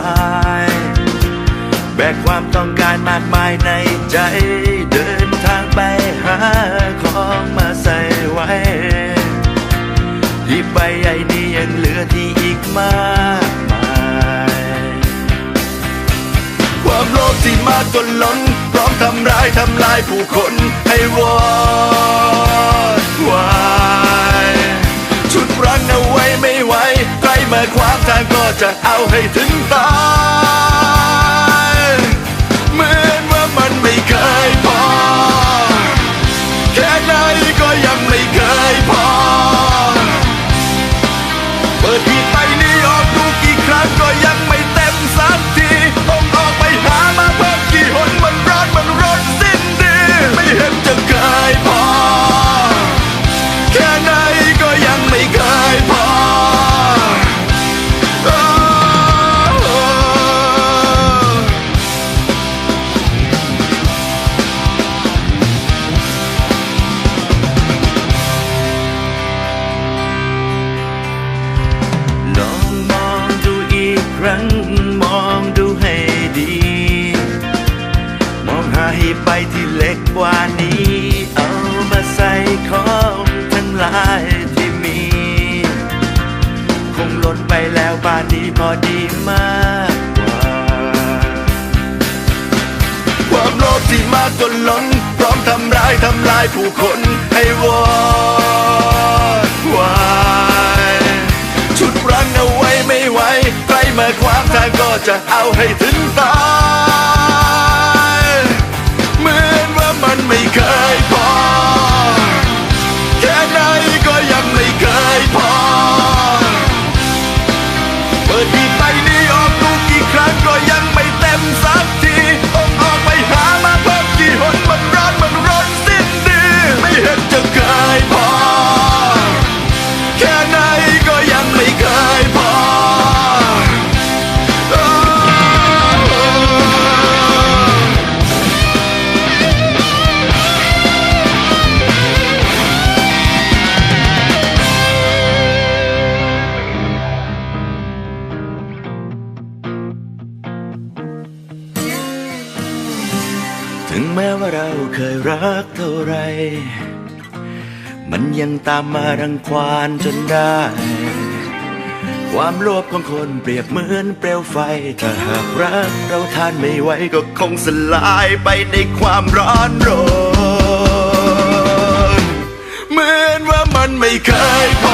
าย แบกความต้องการมากมายในใจ เดินทางไปหาของมาใส่ไว้ ที่ใบใหญ่นี้ยังเหลือที่อีกมากมายความโลภที่มากจนล้น พร้อมทำร้ายทำลายผู้คนให้วอดวายชุดรังเอาไว้ไม่ไหวใครมาขวางทา จะเอาให้ถึงตา ให้ไปที่เล็กกว่านี้ เอามาใส่ของทั้งหลายที่มี คงล้นไปแล้วบ้านนี้พอดีมากกว่า ความโลภที่มากจนล้น พร้อมทำร้ายทำลายผู้คนให้วอดวายชุดรั้งเอาไว้ไม่ไหวใครมาขวางทางก็จะเอาให้ถึงตาย เปิดที่ไปนี้ ถึงแม้ว่าเราเคยรักเท่าไร มันยังตามมารังควานจนได้ ความโลภของคนเปรียบเหมือนเปลวไฟ ถ้าหากรักเราทานไม่ไหวก็คงสลายไปในความร้อนรน เหมือนว่ามันไม่เคยพอ